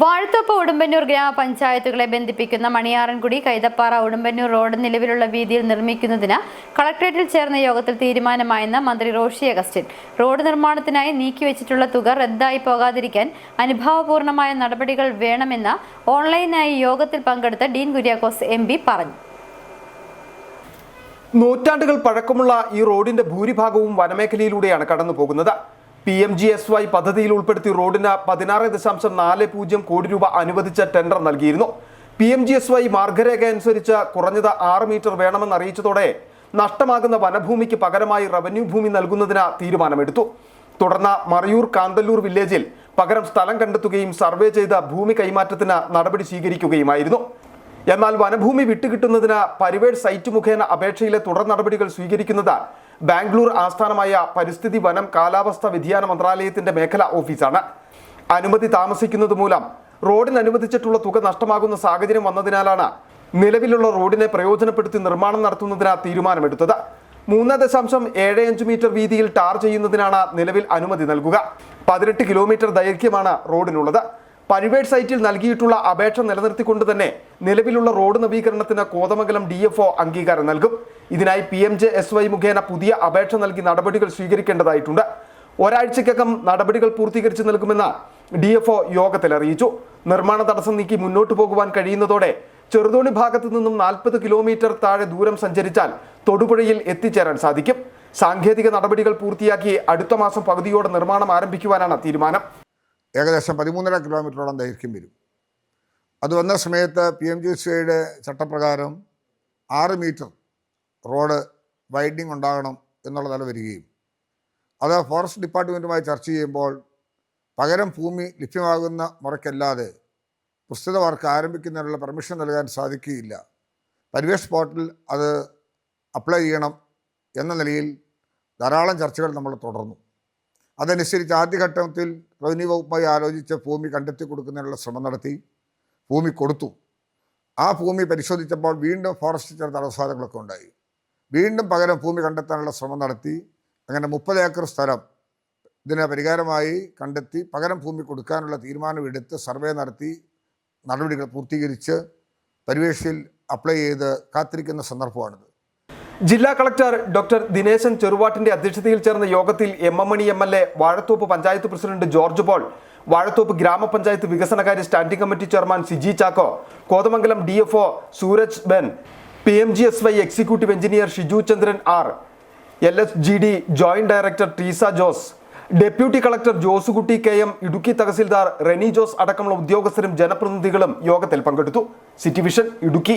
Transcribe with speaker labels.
Speaker 1: വാഴത്തോപ്പ് ഉടുമ്പന്നൂർ ഗ്രാമപഞ്ചായത്തുകളെ ബന്ധിപ്പിക്കുന്ന മണിയാറൻകുടി കൈതപ്പാറ ഉടുമ്പന്നൂർ റോഡ് നിലവിലുള്ള വീതിയിൽ നിർമ്മിക്കുന്നതിന് കളക്ടറേറ്റിൽ ചേർന്ന യോഗത്തിൽ തീരുമാനമായെന്ന് മന്ത്രി റോഷി അഗസ്റ്റിൻ. റോഡ് നിർമ്മാണത്തിനായി നീക്കിവെച്ചിട്ടുള്ള തുക റദ്ദായി പോകാതിരിക്കാൻ അനുഭാവപൂർണമായ നടപടികൾ വേണമെന്ന് ഓൺലൈനായി യോഗത്തിൽ പങ്കെടുത്ത ഡീൻ കുര്യാക്കോസ് എം പറഞ്ഞു.
Speaker 2: നൂറ്റാണ്ടുകൾ പഴക്കമുള്ള ഈ റോഡിന്റെ ഭൂരിഭാഗവും വനമേഖലയിലൂടെയാണ് കടന്നു പോകുന്നത് P M G S Y പദ്ധതിയിൽ ഉൾപ്പെടുത്തി റോഡിന് പതിനാറ് ദശാംശം നാല് പൂജ്യം കോടി രൂപ അനുവദിച്ച ടെൻഡർ നൽകിയിരുന്നു. P M G S Y മാർഗരേഖ അനുസരിച്ച് കുറഞ്ഞത് ആറ് മീറ്റർ വേണമെന്ന് അറിയിച്ചതോടെ നഷ്ടമാകുന്ന വനഭൂമിക്ക് പകരമായി റവന്യൂ ഭൂമി നൽകുന്നതിന് തീരുമാനമെടുത്തു. തുടർന്ന് മറയൂർ കാന്തല്ലൂർ വില്ലേജിൽ പകരം സ്ഥലം കണ്ടെത്തുകയും സർവേ ചെയ്ത ഭൂമി കൈമാറ്റത്തിന് നടപടി സ്വീകരിക്കുകയുമായിരുന്നു. എന്നാൽ വനഭൂമി വിട്ടുകിട്ടുന്നതിന് പരിവേഡ് സൈറ്റ് മുഖേന അപേക്ഷയിലെ തുടർ നടപടികൾ സ്വീകരിക്കുന്നത് ബാംഗ്ലൂർ ആസ്ഥാനമായ പരിസ്ഥിതി വനം കാലാവസ്ഥ വ്യതിയാന മന്ത്രാലയത്തിന്റെ മേഖല ഓഫീസാണ്. അനുമതി താമസിക്കുന്നത് മൂലം റോഡിന് അനുവദിച്ചിട്ടുള്ള തുക നഷ്ടമാകുന്ന സാഹചര്യം വന്നതിനാലാണ് നിലവിലുള്ള റോഡിനെ പ്രയോജനപ്പെടുത്തി നിർമ്മാണം നടത്തുന്നതിന് തീരുമാനമെടുത്തത്. മൂന്ന് ദശാംശം ഏഴ് അഞ്ച് മീറ്റർ വീതിയിൽ ടാർ ചെയ്യുന്നതിനാണ് നിലവിൽ അനുമതി നൽകുക. പതിനെട്ട് കിലോമീറ്റർ ദൈർഘ്യമാണ് റോഡിനുള്ളത്. പരിവേഡ് സൈറ്റിൽ നൽകിയിട്ടുള്ള അപേക്ഷ നിലനിർത്തിക്കൊണ്ട് തന്നെ നിലവിലുള്ള റോഡ് നവീകരണത്തിന് കോതമംഗലം ഡി അംഗീകാരം നൽകും. ഇതിനായി P M J S Y മുഖേന പുതിയ അപേക്ഷ നൽകി നടപടികൾ സ്വീകരിക്കേണ്ടതായിട്ടുണ്ട്. ഒരാഴ്ചക്കകം നടപടികൾ പൂർത്തീകരിച്ചു നൽകുമെന്ന് ഡി എഫ് ഒ യോഗത്തിൽ അറിയിച്ചു. നിർമ്മാണ തടസ്സം നീക്കി മുന്നോട്ട് പോകുവാൻ കഴിയുന്നതോടെ ചെറുതോണി ഭാഗത്തു നിന്നും നാൽപ്പത് കിലോമീറ്റർ താഴെ ദൂരം സഞ്ചരിച്ചാൽ തൊടുപുഴയിൽ എത്തിച്ചേരാൻ സാധിക്കും. സാങ്കേതിക നടപടികൾ പൂർത്തിയാക്കി അടുത്ത മാസം പകുതിയോടെ നിർമ്മാണം ആരംഭിക്കുവാനാണ് തീരുമാനം.
Speaker 3: ഏകദേശം പതിമൂന്നര കിലോമീറ്ററോളം ദൈർഘ്യം വരും. അത് വന്ന സമയത്ത് പി എം ജി സിയുടെ ചട്ടപ്രകാരം ആറ് മീറ്റർ റോഡ് വൈഡിങ് ഉണ്ടാകണം എന്നുള്ള നില വരികയും. അത് ഫോറസ്റ്റ് ഡിപ്പാർട്ട്മെന്റുമായി ചർച്ച ചെയ്യുമ്പോൾ പകരം ഭൂമി ലഭ്യമാകുന്ന മുറയ്ക്കല്ലാതെ പ്രസ്തുത വർക്ക് ആരംഭിക്കുന്നതിനുള്ള പെർമിഷൻ നൽകാൻ സാധിക്കുകയില്ല. പരിവേഷ് പോർട്ടിൽ അത് അപ്ലൈ ചെയ്യണം എന്ന നിലയിൽ ധാരാളം ചർച്ചകൾ നമ്മൾ തുടർന്നു. അതനുസരിച്ച് ആദ്യഘട്ടത്തിൽ റവന്യൂ വകുപ്പുമായി ആലോചിച്ച് ഭൂമി കണ്ടെത്തി കൊടുക്കുന്നതിനുള്ള ശ്രമം നടത്തി ഭൂമി കൊടുത്തു. ആ ഭൂമി പരിശോധിച്ചപ്പോൾ വീണ്ടും ഫോറസ്റ്റ് ചില തടസ്സാദങ്ങളൊക്കെ ഉണ്ടായി. വീണ്ടും പകരം ഭൂമി കണ്ടെത്താനുള്ള ശ്രമം നടത്തി. അങ്ങനെ മുപ്പത് ഏക്കർ സ്ഥലം ഇതിനെ പരിഹാരമായി കണ്ടെത്തി പകരം ഭൂമി കൊടുക്കാനുള്ള തീരുമാനമെടുത്ത് സർവേ നടത്തി നടപടികൾ പൂർത്തീകരിച്ച് പരിവേഷയിൽ അപ്ലൈ ചെയ്ത് കാത്തിരിക്കുന്ന സന്ദർഭമാണിത്.
Speaker 2: ജില്ലാ കളക്ടർ ഡോക്ടർ ദിനേശൻ ചെറുവാട്ടിന്റെ അധ്യക്ഷതയിൽ ചേർന്ന യോഗത്തിൽ M M Mani M L A Vazhathope panchayat president George Paul Vazhathope ഗ്രാമപഞ്ചായത്ത് വികസനകാര്യ standing committee chairman Siji Chacko Kothamangalam D Sooraj Ben P M G S Y executive engineer Shiju Chandran R L S G D joint director Teesa Jose deputy collector Josekutty K M Idukki tahsildar Reni Jose അടക്കമുള്ള ഉദ്യോഗസ്ഥരും ജനപ്രതിനിധികളും യോഗത്തിൽ പങ്കെടുത്തു. City vision Idukki